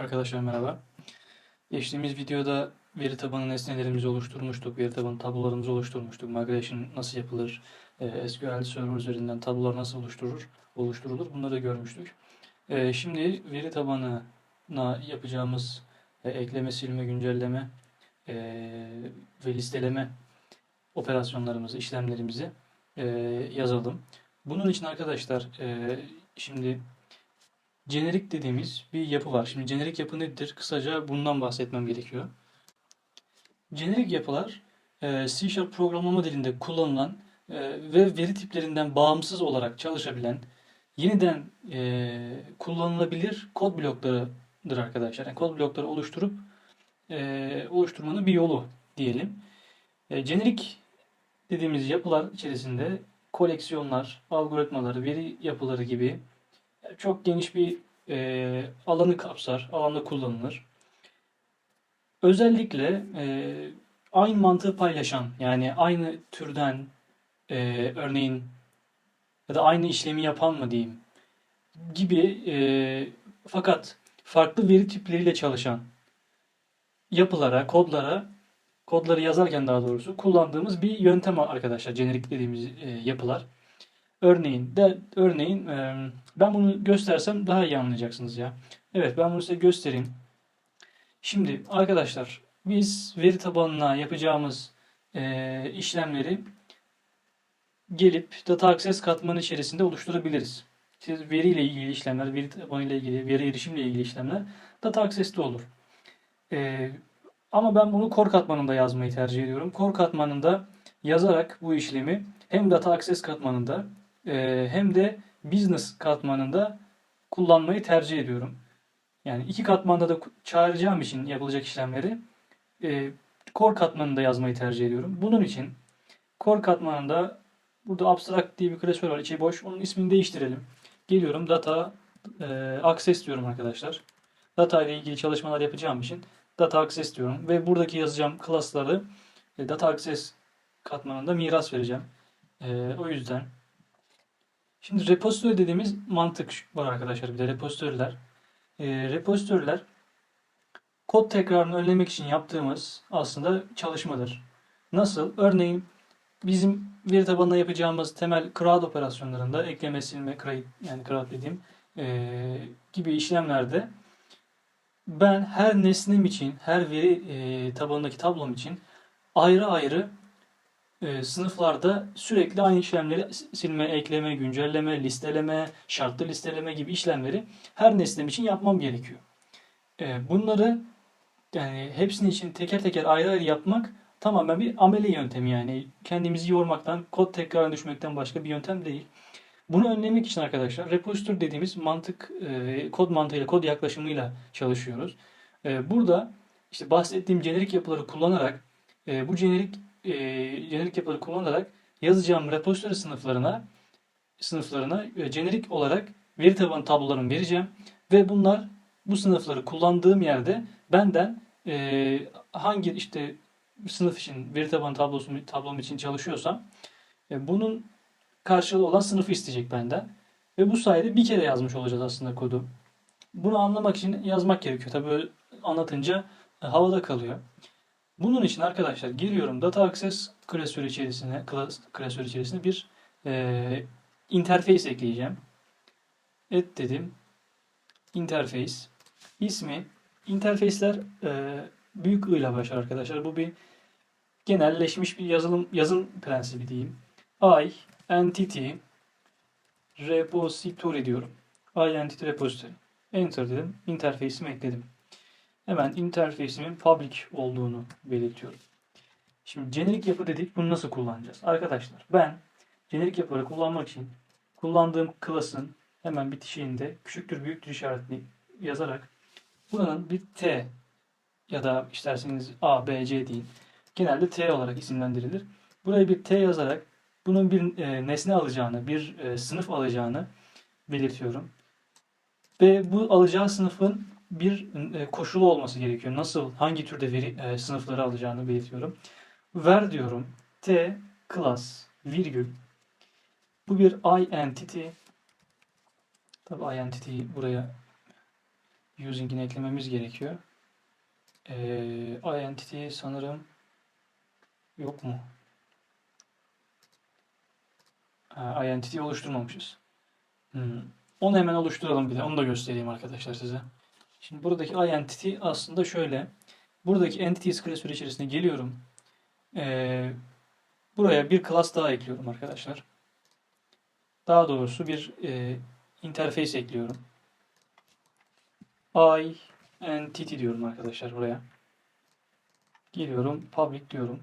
Arkadaşlar merhaba. Geçtiğimiz videoda veri tabanı nesnelerimizi oluşturmuştuk. Veri tabanı tablolarımızı oluşturmuştuk. Migration nasıl yapılır? e, SQL Server üzerinden tablolar nasıl oluşturur, oluşturulur? Bunları görmüştük. E, Şimdi veri tabanına yapacağımız e, ekleme, silme, güncelleme ve listeleme operasyonlarımızı, işlemlerimizi yazalım. Bunun için arkadaşlar şimdi Jenerik dediğimiz bir yapı var. Şimdi jenerik yapı nedir? Kısaca bundan bahsetmem gerekiyor. Jenerik yapılar e, C Sharp programlama dilinde kullanılan e, ve veri tiplerinden bağımsız olarak çalışabilen yeniden e, kullanılabilir kod bloklarıdır arkadaşlar. Yani kod blokları oluşturup oluşturmanın bir yolu diyelim. Jenerik dediğimiz yapılar içerisinde koleksiyonlar, algoritmalar, veri yapıları gibi çok geniş bir e, alanı kapsar, alanda kullanılır. Özellikle e, aynı mantığı paylaşan, yani aynı türden e, örneğin ya da aynı işlemi yapan mı diyeyim gibi e, fakat farklı veri tipleriyle çalışan yapılara, kodlara, kodları yazarken daha doğrusu kullandığımız bir yöntem arkadaşlar. Jenerik dediğimiz e, yapılar. Örneğin de örneğin e, ben bunu göstersem daha iyi anlayacaksınız ya. Evet ben bunu size göstereyim. Şimdi arkadaşlar biz veri tabanına yapacağımız e, işlemleri gelip data access katmanı içerisinde oluşturabiliriz. Siz veriyle ilgili işlemler, veri tabanı ile ilgili, veri erişimle ilgili işlemler data access'te olur. E, ama ben bunu core katmanında yazmayı tercih ediyorum. Core katmanında yazarak bu işlemi hem data access katmanında e, hem de business katmanında kullanmayı tercih ediyorum. Yani iki katmanda da çağıracağım için yapılacak işlemleri e, core katmanında yazmayı tercih ediyorum. Bunun için core katmanında burada abstract diye bir klasör var. içi boş. Onun ismini değiştirelim. Geliyorum data e, access diyorum arkadaşlar. Data ile ilgili çalışmalar yapacağım için data access diyorum ve buradaki yazacağım class'ları e, data access katmanında miras vereceğim. E, o yüzden Şimdi repozitör dediğimiz mantık var arkadaşlar bir de repozitörler. E, repozitörler kod tekrarını önlemek için yaptığımız aslında çalışmadır. Nasıl? Örneğin bizim veri tabanına yapacağımız temel CRUD operasyonlarında ekleme, silme, create yani CRUD dediğim e, gibi işlemlerde ben her nesnem için, her veri e, tabanındaki tablom için ayrı ayrı e, sınıflarda sürekli aynı işlemleri silme, ekleme, güncelleme, listeleme, şartlı listeleme gibi işlemleri her nesnem için yapmam gerekiyor. E, bunları yani hepsinin için teker teker ayrı ayrı yapmak tamamen bir ameli yöntemi yani. Kendimizi yormaktan, kod tekrarına düşmekten başka bir yöntem değil. Bunu önlemek için arkadaşlar repozitör dediğimiz mantık, e, kod mantığıyla, kod yaklaşımıyla çalışıyoruz. E, burada işte bahsettiğim jenerik yapıları kullanarak e, bu jenerik e, jenerik yapıları kullanarak yazacağım repozitörü sınıflarına sınıflarına e, jenerik olarak veri tabanı tablolarımı vereceğim ve bunlar bu sınıfları kullandığım yerde benden e, hangi işte sınıf için veri tabanı tablosu tablom için çalışıyorsam e, bunun karşılığı olan sınıfı isteyecek benden. Ve bu sayede bir kere yazmış olacağız aslında kodu. Bunu anlamak için yazmak gerekiyor. Tabii anlatınca e, havada kalıyor. Bunun için arkadaşlar giriyorum Data Access klasörü içerisine, klas, klasör içerisine bir e, interface ekleyeceğim. Et dedim. Interface. İsmi interface'ler e, büyük I ile başlar arkadaşlar. Bu bir genelleşmiş bir yazılım yazım prensibi diyeyim. I entity repository diyorum. I entity repository. Enter dedim. Interface'imi ekledim. Hemen interface'imin public olduğunu belirtiyorum. Şimdi jenerik yapı dedik. Bunu nasıl kullanacağız? Arkadaşlar ben jenerik yapıları kullanmak için kullandığım class'ın hemen bitişiğinde küçüktür büyüktür işaretini yazarak buranın bir T ya da isterseniz A, B, C deyin. Genelde T olarak isimlendirilir. Buraya bir T yazarak bunun bir e, nesne alacağını, bir e, sınıf alacağını belirtiyorum. Ve bu alacağı sınıfın bir e, koşulu olması gerekiyor. Nasıl, hangi türde veri e, sınıfları alacağını belirtiyorum. Ver diyorum. T class virgül. Bu bir identity. Tabi identity'yi buraya using'ini eklememiz gerekiyor. Ee, identity sanırım yok mu? Ha, identity oluşturmamışız. Hmm. Onu hemen oluşturalım bir de. Onu da göstereyim arkadaşlar size. Şimdi buradaki identity aslında şöyle. Buradaki entities klasörü içerisine geliyorum. Ee, buraya bir class daha ekliyorum arkadaşlar. Daha doğrusu bir e, interface ekliyorum. I entity diyorum arkadaşlar buraya. Geliyorum public diyorum.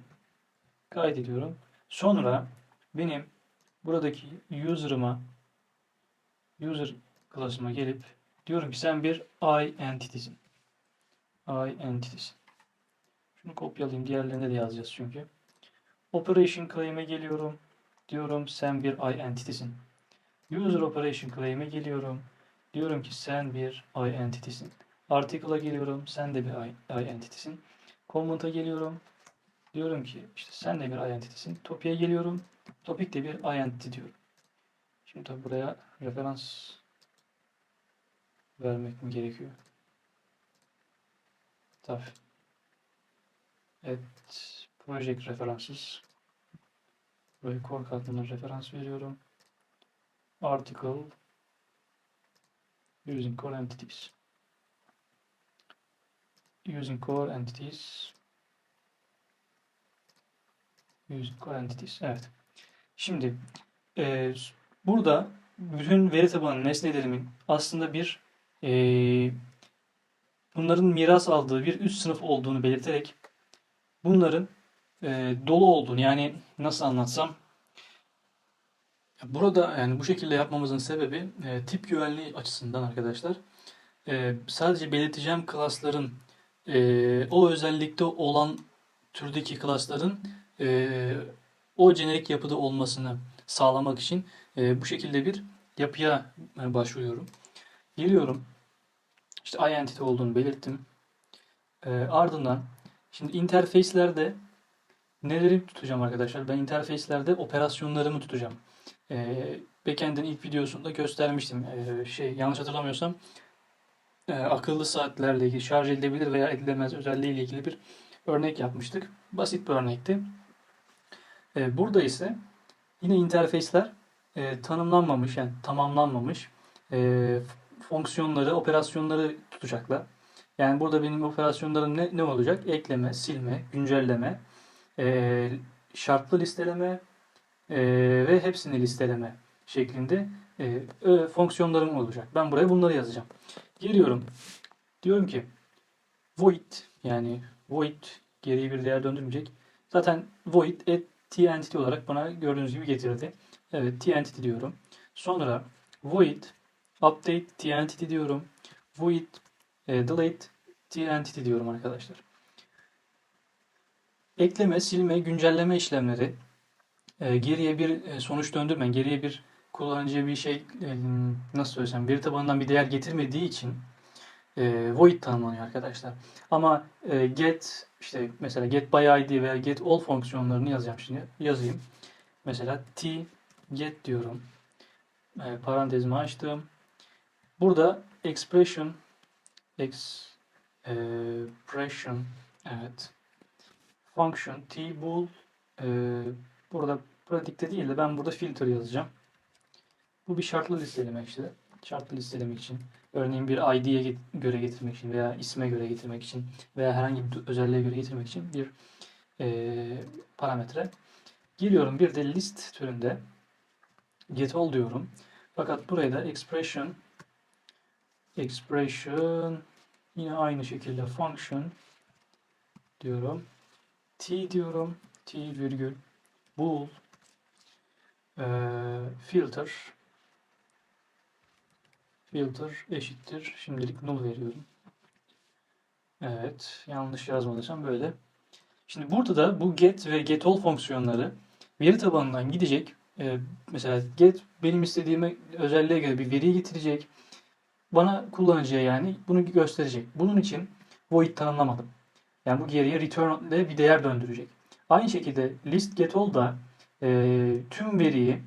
Kaydediyorum. Sonra benim buradaki user'ıma user class'ıma gelip diyorum ki sen bir I entity'sin. I entity'sin. Şunu kopyalayayım. Diğerlerinde de yazacağız çünkü. Operation claim'e geliyorum. Diyorum sen bir I entity'sin. User operation claim'e geliyorum. Diyorum ki sen bir I entity'sin. Article'a geliyorum. Sen de bir I, I entity'sin. Comment'a geliyorum. Diyorum ki işte sen de bir I entity'sin. Topic'e geliyorum. Topic de bir I entity diyorum. Şimdi tabi buraya referans vermek mi gerekiyor? Tabi. Evet. Project references. Buraya core katmanına referans veriyorum. Article using core entities. Using core entities. Using core entities. Evet. Şimdi e, burada bütün veri tabanı nesnelerimin aslında bir e, bunların miras aldığı bir üst sınıf olduğunu belirterek bunların e, dolu olduğunu yani nasıl anlatsam burada yani bu şekilde yapmamızın sebebi e, tip güvenliği açısından arkadaşlar e, sadece belirteceğim klasların e, o özellikte olan türdeki klasların e, o jenerik yapıda olmasını sağlamak için e, bu şekilde bir yapıya e, başvuruyorum. Geliyorum. İşte identity olduğunu belirttim. E, ardından şimdi interface'lerde neleri tutacağım arkadaşlar? Ben interface'lerde operasyonlarımı tutacağım. E, Backend'in ilk videosunda göstermiştim. E, şey yanlış hatırlamıyorsam e, akıllı saatlerle ilgili şarj edilebilir veya edilemez özelliği ile ilgili bir örnek yapmıştık. Basit bir örnekti. E, burada ise yine interface'ler e, tanımlanmamış yani tamamlanmamış e, fonksiyonları, operasyonları tutacaklar. Yani burada benim operasyonlarım ne, ne olacak? Ekleme, silme, güncelleme, e, şartlı listeleme e, ve hepsini listeleme şeklinde e, ö- fonksiyonlarım olacak. Ben buraya bunları yazacağım. Geliyorum. Diyorum ki void yani void geriye bir değer döndürmeyecek. Zaten void at tentity olarak bana gördüğünüz gibi getirdi. Evet tentity diyorum. Sonra void update tentity diyorum. Void e, delete tentity diyorum arkadaşlar. Ekleme, silme, güncelleme işlemleri e, geriye bir e, sonuç döndürmen, geriye bir kullanıcıya bir şey e, nasıl söylesem veri tabanından bir değer getirmediği için e, void tanımlanıyor arkadaşlar. Ama e, get işte mesela get by id veya get all fonksiyonlarını yazacağım şimdi. Yazayım. Mesela t get diyorum. E, parantezimi açtım. Burada expression expression evet function t bool e, burada pratikte değil de ben burada filter yazacağım. Bu bir şartlı listeleme işte. Şartlı listeleme için. Örneğin bir ID'ye göre getirmek için veya isme göre getirmek için veya herhangi bir özelliğe göre getirmek için bir e, parametre. Geliyorum bir de list türünde get all diyorum. Fakat buraya da expression expression yine aynı şekilde function diyorum. T diyorum. T virgül bool e, filter filter eşittir. Şimdilik null veriyorum. Evet. Yanlış yazmadıysam böyle. Şimdi burada da bu get ve get all fonksiyonları veri tabanından gidecek. Ee, mesela get benim istediğime özelliğe göre bir veriyi getirecek. Bana kullanıcıya yani bunu gösterecek. Bunun için void tanımlamadım. Yani bu geriye return ile bir değer döndürecek. Aynı şekilde list get all da e, tüm veriyi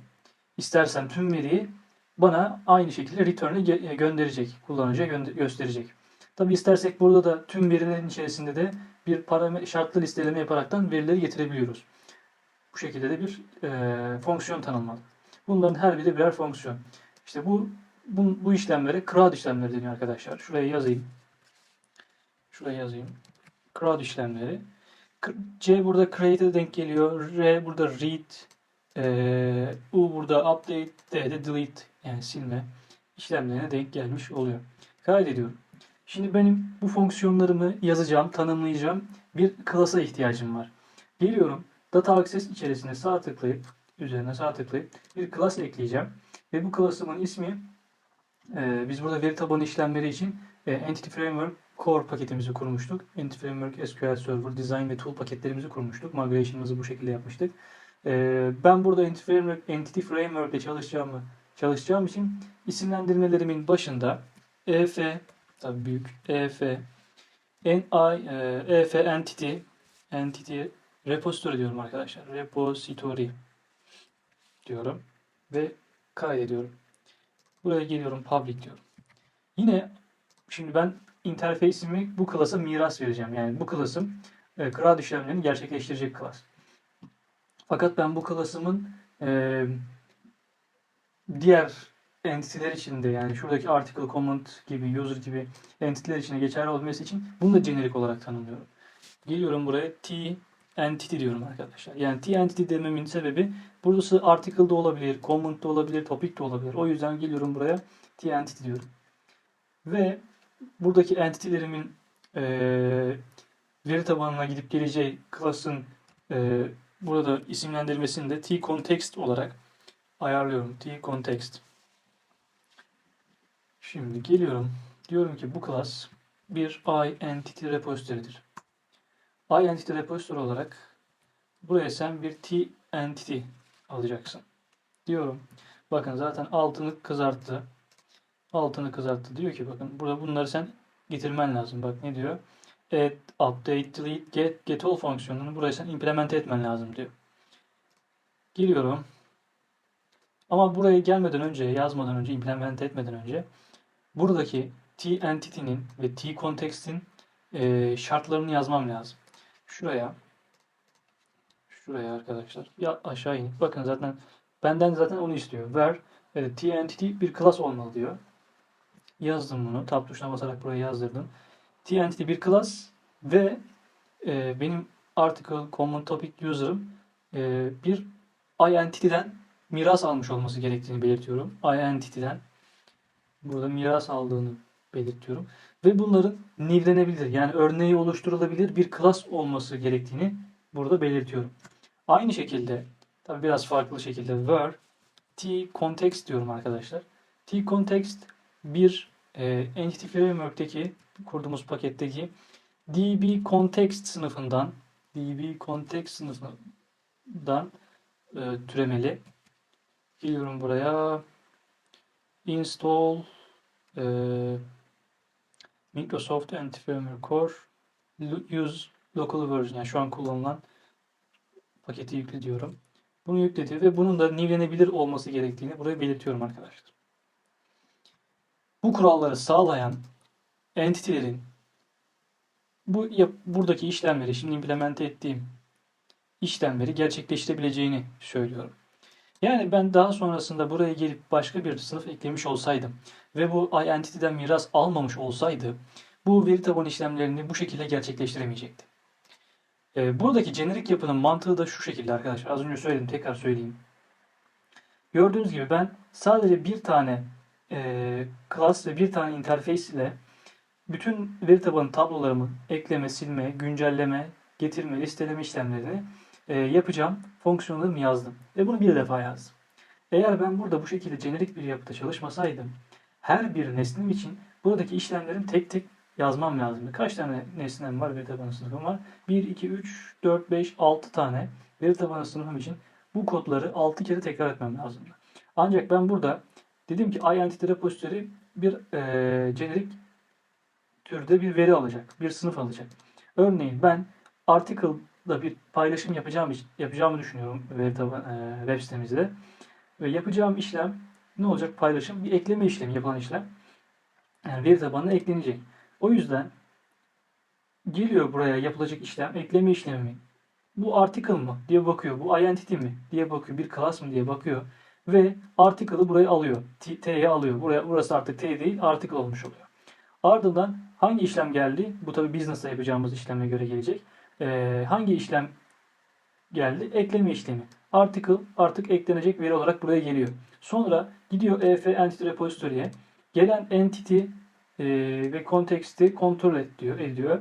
istersem tüm veriyi bana aynı şekilde return'e ge- gönderecek. Kullanıcıya gönder- gösterecek. Tabi istersek burada da tüm verilerin içerisinde de bir parametre şartlı listeleme yaparaktan verileri getirebiliyoruz. Bu şekilde de bir e, fonksiyon tanımladı. Bunların her biri birer fonksiyon. İşte bu bu, bu işlemlere CRUD işlemleri deniyor arkadaşlar. Şuraya yazayım. Şuraya yazayım. CRUD işlemleri. C burada create'e denk geliyor. R burada read. e, U burada update. D de delete yani silme işlemlerine denk gelmiş oluyor. Kaydediyorum. Şimdi benim bu fonksiyonlarımı yazacağım, tanımlayacağım bir class'a ihtiyacım var. Geliyorum data access içerisine sağ tıklayıp üzerine sağ tıklayıp bir class ekleyeceğim. Ve bu class'ımın ismi e, biz burada veri tabanı işlemleri için e, Entity Framework Core paketimizi kurmuştuk. Entity Framework SQL Server Design ve Tool paketlerimizi kurmuştuk. Migration'ımızı bu şekilde yapmıştık. E, ben burada Entity Framework, Entity Framework ile çalışacağımı çalışacağım için isimlendirmelerimin başında EF tabii büyük EF NI e, EF Entity Entity Repository diyorum arkadaşlar. Repository diyorum ve kaydediyorum. Buraya geliyorum public diyorum. Yine şimdi ben interface'imi bu class'a miras vereceğim. Yani bu class'ım e, CRUD işlemlerini gerçekleştirecek class. Fakat ben bu class'ımın e, diğer entity'ler içinde yani şuradaki article, comment gibi, user gibi entity'ler içine geçerli olması için bunu da generic olarak tanımlıyorum. Geliyorum buraya t entity diyorum arkadaşlar. Yani t entity dememin sebebi burası article da olabilir, comment da olabilir, topic de olabilir. O yüzden geliyorum buraya t entity diyorum. Ve buradaki entity'lerimin eee veri tabanına gidip geleceği class'ın eee, burada isimlendirmesini de t context olarak ayarlıyorum. T context. Şimdi geliyorum. Diyorum ki bu class bir i entity repository'dir. I entity repository olarak buraya sen bir t entity alacaksın. Diyorum. Bakın zaten altını kızarttı. Altını kızarttı. Diyor ki bakın burada bunları sen getirmen lazım. Bak ne diyor? Add, update, delete, get, get all fonksiyonunu buraya sen implement etmen lazım diyor. Geliyorum. Ama buraya gelmeden önce, yazmadan önce, implement etmeden önce buradaki t entity'nin ve t context'in e, şartlarını yazmam lazım. Şuraya şuraya arkadaşlar ya aşağı inip bakın zaten benden zaten onu istiyor. Where e, t entity bir class olmalı diyor. Yazdım bunu. Tab tuşuna basarak buraya yazdırdım. T entity bir class ve e, benim article, common topic user'ım e, bir i entity'den miras almış olması gerektiğini belirtiyorum. I entity'den burada miras aldığını belirtiyorum. Ve bunların nivlenebilir yani örneği oluşturulabilir bir class olması gerektiğini burada belirtiyorum. Aynı şekilde tabi biraz farklı şekilde where t context diyorum arkadaşlar. T context bir e, Entity Framework'teki kurduğumuz paketteki db context sınıfından db context sınıfından e, türemeli. Geliyorum buraya install e, Microsoft Framework Core use local version yani şu an kullanılan paketi yükle diyorum. Bunu yükledi ve bunun da nivlenebilir olması gerektiğini buraya belirtiyorum arkadaşlar. Bu kuralları sağlayan entity'lerin bu yap- buradaki işlemleri şimdi implemente ettiğim işlemleri gerçekleştirebileceğini söylüyorum. Yani ben daha sonrasında buraya gelip başka bir sınıf eklemiş olsaydım ve bu identity'den miras almamış olsaydı bu veri tabanı işlemlerini bu şekilde gerçekleştiremeyecekti. Ee, buradaki jenerik yapının mantığı da şu şekilde arkadaşlar. Az önce söyledim tekrar söyleyeyim. Gördüğünüz gibi ben sadece bir tane e, class ve bir tane interface ile bütün veri tabanı tablolarımı ekleme, silme, güncelleme, getirme, listeleme işlemlerini e, yapacağım fonksiyonlarımı yazdım. Ve bunu bir defa yazdım. Eğer ben burada bu şekilde jenerik bir yapıda çalışmasaydım her bir nesnem için buradaki işlemlerin tek tek yazmam lazım. Kaç tane nesnem var veri tabanı sınıfım var? 1, 2, 3, 4, 5, 6 tane veri tabanı sınıfım için bu kodları 6 kere tekrar etmem lazım. Ancak ben burada dedim ki identity repository bir e, jenerik türde bir veri alacak. Bir sınıf alacak. Örneğin ben article'da bir paylaşım yapacağım yapacağımı düşünüyorum veri taban, e, web sitemizde. Ve yapacağım işlem ne olacak? Paylaşım bir ekleme işlemi yapılan işlem. Yani veri tabanına eklenecek. O yüzden geliyor buraya yapılacak işlem ekleme işlemi mi? Bu article mı diye bakıyor. Bu identity mi diye bakıyor. Bir class mı diye bakıyor. Ve article'ı buraya alıyor. T'ye alıyor. Buraya, burası artık T değil article olmuş oluyor. Ardından hangi işlem geldi? Bu tabi business'ta yapacağımız işleme göre gelecek. Ee, hangi işlem geldi? Ekleme işlemi. Article artık eklenecek veri olarak buraya geliyor. Sonra gidiyor EF Entity Repository'e. Gelen entity e, ve konteksti kontrol et diyor, ediyor.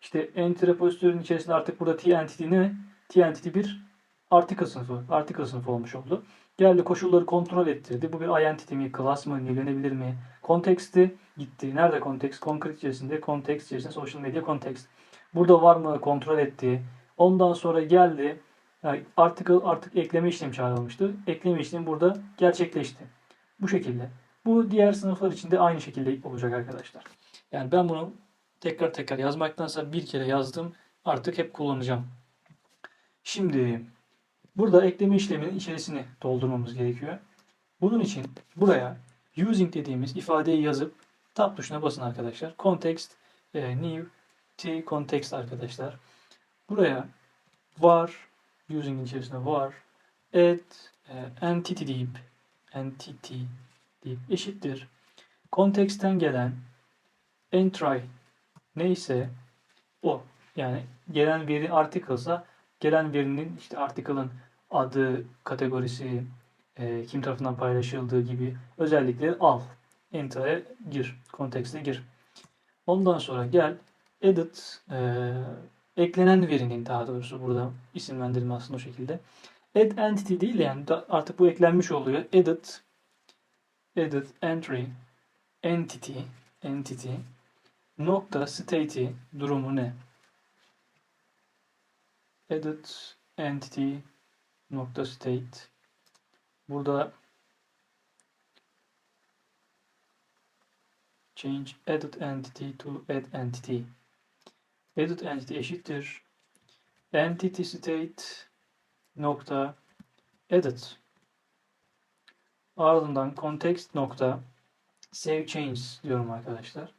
İşte entity repository'nin içerisinde artık burada t entity ne? T entity bir article sınıfı, article sınıfı olmuş oldu. Geldi koşulları kontrol ettirdi. Bu bir identity mi, class mı, nivelenebilir mi? Konteksti gitti. Nerede kontekst? Concrete içerisinde, kontekst içerisinde social media kontekst. Burada var mı kontrol etti. Ondan sonra geldi. Article artık ekleme işlemi çağrılmıştı. Ekleme işlemi burada gerçekleşti. Bu şekilde. Bu diğer sınıflar için de aynı şekilde olacak arkadaşlar. Yani ben bunu tekrar tekrar yazmaktansa bir kere yazdım. Artık hep kullanacağım. Şimdi burada ekleme işleminin içerisini doldurmamız gerekiyor. Bunun için buraya using dediğimiz ifadeyi yazıp tab tuşuna basın arkadaşlar. Context e, new context arkadaşlar. Buraya var using içerisinde var add e, entity deyip entity deyip eşittir. Konteksten gelen entry neyse o. Yani gelen veri article'sa gelen verinin işte article'ın adı, kategorisi, e, kim tarafından paylaşıldığı gibi özellikleri al. Enter'e gir. Kontekste gir. Ondan sonra gel edit e, eklenen verinin daha doğrusu burada isimlendirme aslında o şekilde. Add entity değil yani artık bu eklenmiş oluyor. Edit edit entry entity entity nokta state'i durumu ne? Edit entity nokta state burada change edit entity to add entity edit entity eşittir entity state nokta edit ardından context nokta save change diyorum arkadaşlar.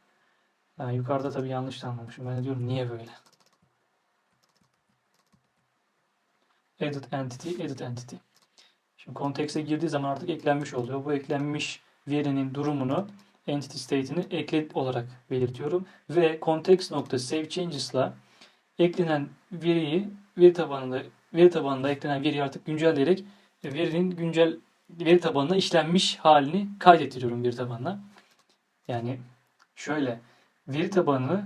Ha, yukarıda tabii yanlış anlamışım. Ben diyorum niye böyle? Edit entity, edit entity. Şimdi kontekste girdiği zaman artık eklenmiş oluyor. Bu eklenmiş verinin durumunu entity state'ini ekle olarak belirtiyorum ve context.save changes'la eklenen veriyi veri tabanında veri tabanında eklenen veriyi artık güncelleyerek verinin güncel veri tabanına işlenmiş halini kaydettiriyorum veri tabanına. Yani şöyle veri tabanını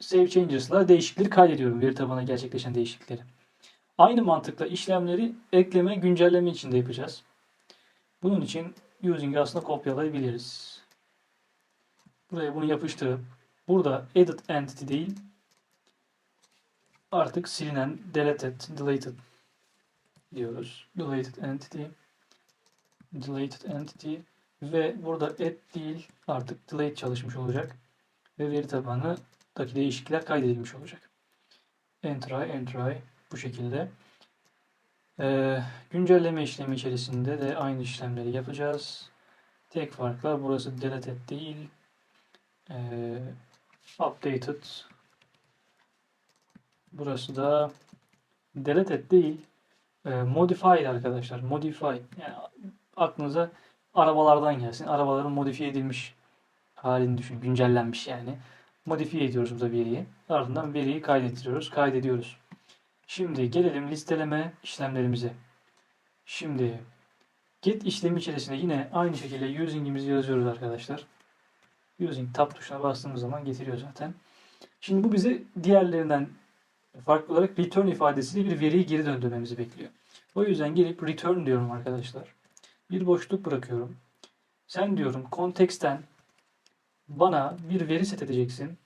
save changes'la değişiklikleri kaydediyorum. Veri tabanına gerçekleşen değişiklikleri. Aynı mantıkla işlemleri ekleme, güncelleme için de yapacağız. Bunun için using aslında kopyalayabiliriz. Buraya bunu yapıştırıp burada edit entity değil artık silinen deleted, deleted diyoruz. Deleted entity deleted entity ve burada add değil artık delete çalışmış olacak ve veri tabanındaki değişiklikler kaydedilmiş olacak. Entry, entry bu şekilde. Ee, güncelleme işlemi içerisinde de aynı işlemleri yapacağız. Tek farkla burası deleted değil. Ee, updated. Burası da deleted değil. Ee, modified arkadaşlar. Modified. Yani aklınıza arabalardan gelsin. Arabaların modifiye edilmiş halini düşün. Güncellenmiş yani. Modifiye ediyoruz burada veriyi. Ardından veriyi kaydettiriyoruz. Kaydediyoruz. Şimdi gelelim listeleme işlemlerimize. Şimdi get işlemi içerisinde yine aynı şekilde using'imizi yazıyoruz arkadaşlar. Using tab tuşuna bastığımız zaman getiriyor zaten. Şimdi bu bize diğerlerinden farklı olarak return ifadesiyle bir veriyi geri döndürmemizi bekliyor. O yüzden gelip return diyorum arkadaşlar. Bir boşluk bırakıyorum. Sen diyorum konteksten bana bir veri set edeceksin.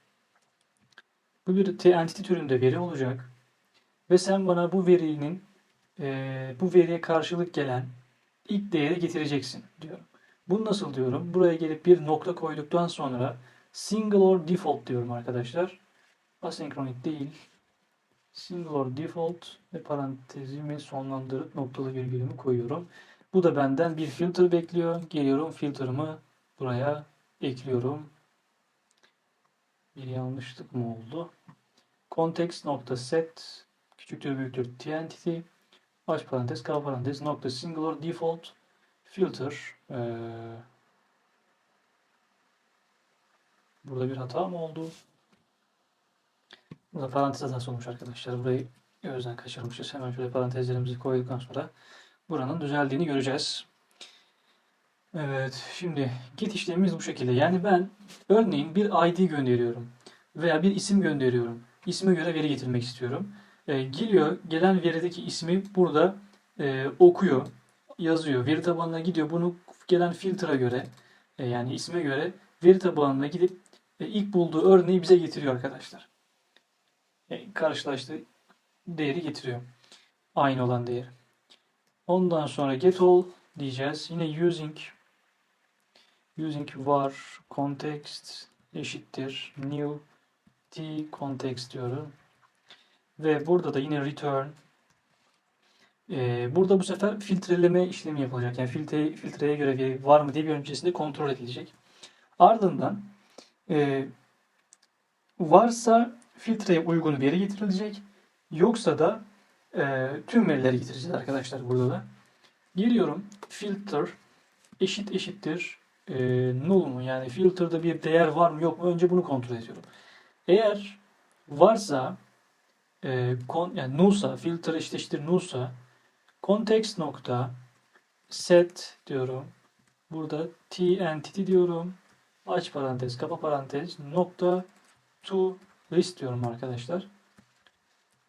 Bu bir entity türünde veri olacak. Ve sen bana bu verinin e, bu veriye karşılık gelen ilk değeri getireceksin diyorum. Bunu nasıl diyorum? Buraya gelip bir nokta koyduktan sonra single or default diyorum arkadaşlar. Asenkronik değil. Single or default ve parantezimi sonlandırıp noktalı virgülümü koyuyorum. Bu da benden bir filter bekliyor. Geliyorum filter'ımı buraya ekliyorum. Bir yanlışlık mı oldu? Context nokta set küçüktür büyüktür tentity aç parantez kaba parantez nokta singular default filter ee, burada bir hata mı oldu? Burada parantez hatası olmuş arkadaşlar. Burayı gözden kaçırmışız. Hemen şöyle parantezlerimizi koyduktan sonra buranın düzeldiğini göreceğiz. Evet, şimdi get işlemimiz bu şekilde. Yani ben örneğin bir ID gönderiyorum veya bir isim gönderiyorum. İsme göre veri getirmek istiyorum. E, geliyor, gelen verideki ismi burada e, okuyor, yazıyor. Veri tabanına gidiyor. Bunu gelen filtre göre, e, yani isme göre veri tabanına gidip e, ilk bulduğu örneği bize getiriyor arkadaşlar. E, karşılaştığı değeri getiriyor. Aynı olan değeri. Ondan sonra get all diyeceğiz. Yine using using var context eşittir new t context diyorum. Ve burada da yine return ee, burada bu sefer filtreleme işlemi yapılacak. Yani filtre, filtreye göre veri var mı diye bir öncesinde kontrol edilecek. Ardından e, varsa filtreye uygun veri getirilecek. Yoksa da e, tüm verileri getireceğiz arkadaşlar burada da. Geliyorum filter eşit eşittir e, null mu? Yani filter'da bir değer var mı yok mu? Önce bunu kontrol ediyorum. Eğer varsa e, kon, yani nullsa filter eşit eşittir nullsa context nokta set diyorum. Burada t entity diyorum. Aç parantez, kapa parantez, nokta to list diyorum arkadaşlar.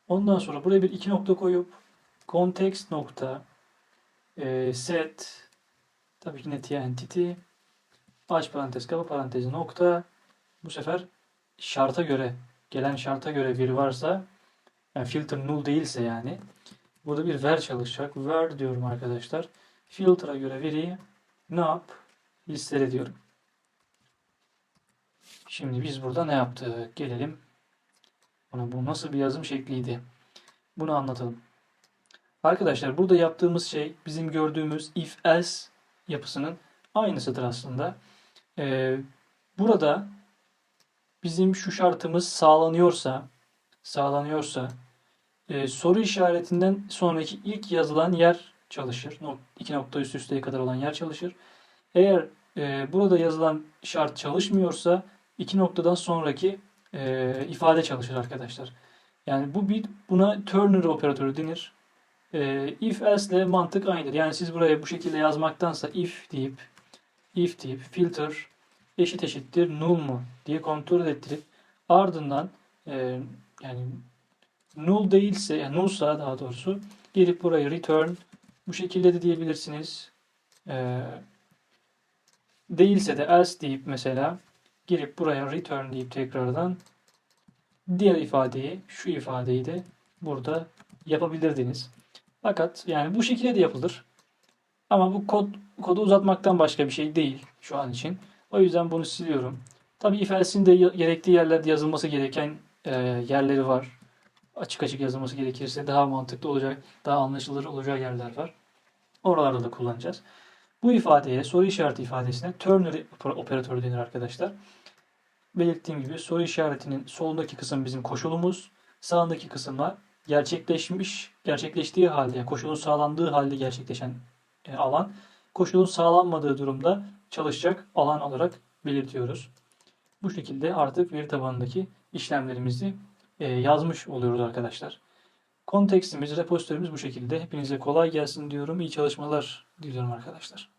Ondan sonra buraya bir iki nokta koyup context nokta e, set tabii ki net entity aç parantez kapa parantez nokta bu sefer şarta göre gelen şarta göre bir varsa yani filter null değilse yani burada bir ver çalışacak. Ver diyorum arkadaşlar. Filter'a göre veriyi ne yap? Listele diyorum. Şimdi biz burada ne yaptık? Gelelim. Buna bu nasıl bir yazım şekliydi? Bunu anlatalım. Arkadaşlar burada yaptığımız şey bizim gördüğümüz if else yapısının aynısıdır aslında. Ee, burada bizim şu şartımız sağlanıyorsa sağlanıyorsa e, soru işaretinden sonraki ilk yazılan yer çalışır. İki nokta üst üsteye kadar olan yer çalışır. Eğer e, burada yazılan şart çalışmıyorsa iki noktadan sonraki e, ifade çalışır arkadaşlar. Yani bu bir buna Turner operatörü denir. E, if else ile mantık aynıdır. Yani siz buraya bu şekilde yazmaktansa if deyip if deyip filter eşit eşittir null mu diye kontrol ettirip ardından e, yani null değilse nullsa daha doğrusu gelip buraya return bu şekilde de diyebilirsiniz. E, değilse de else deyip mesela girip buraya return deyip tekrardan diğer ifadeyi, şu ifadeyi de burada yapabilirdiniz. Fakat yani bu şekilde de yapılır. Ama bu kod kodu uzatmaktan başka bir şey değil şu an için. O yüzden bunu siliyorum. Tabii if else'in de gerektiği yerlerde yazılması gereken e, yerleri var. Açık açık yazılması gerekirse daha mantıklı olacak, daha anlaşılır olacağı yerler var. Oralarda da kullanacağız. Bu ifadeye, soru işareti ifadesine Turner operatörü denir arkadaşlar. Belirttiğim gibi soru işaretinin solundaki kısım bizim koşulumuz. Sağındaki kısımlar gerçekleşmiş, gerçekleştiği halde, yani koşulun sağlandığı halde gerçekleşen e, alan. Koşulun sağlanmadığı durumda çalışacak alan olarak belirtiyoruz. Bu şekilde artık veri tabanındaki işlemlerimizi yazmış oluyoruz arkadaşlar. Kontekstimiz, repozitörümüz bu şekilde. Hepinize kolay gelsin diyorum. İyi çalışmalar diliyorum arkadaşlar.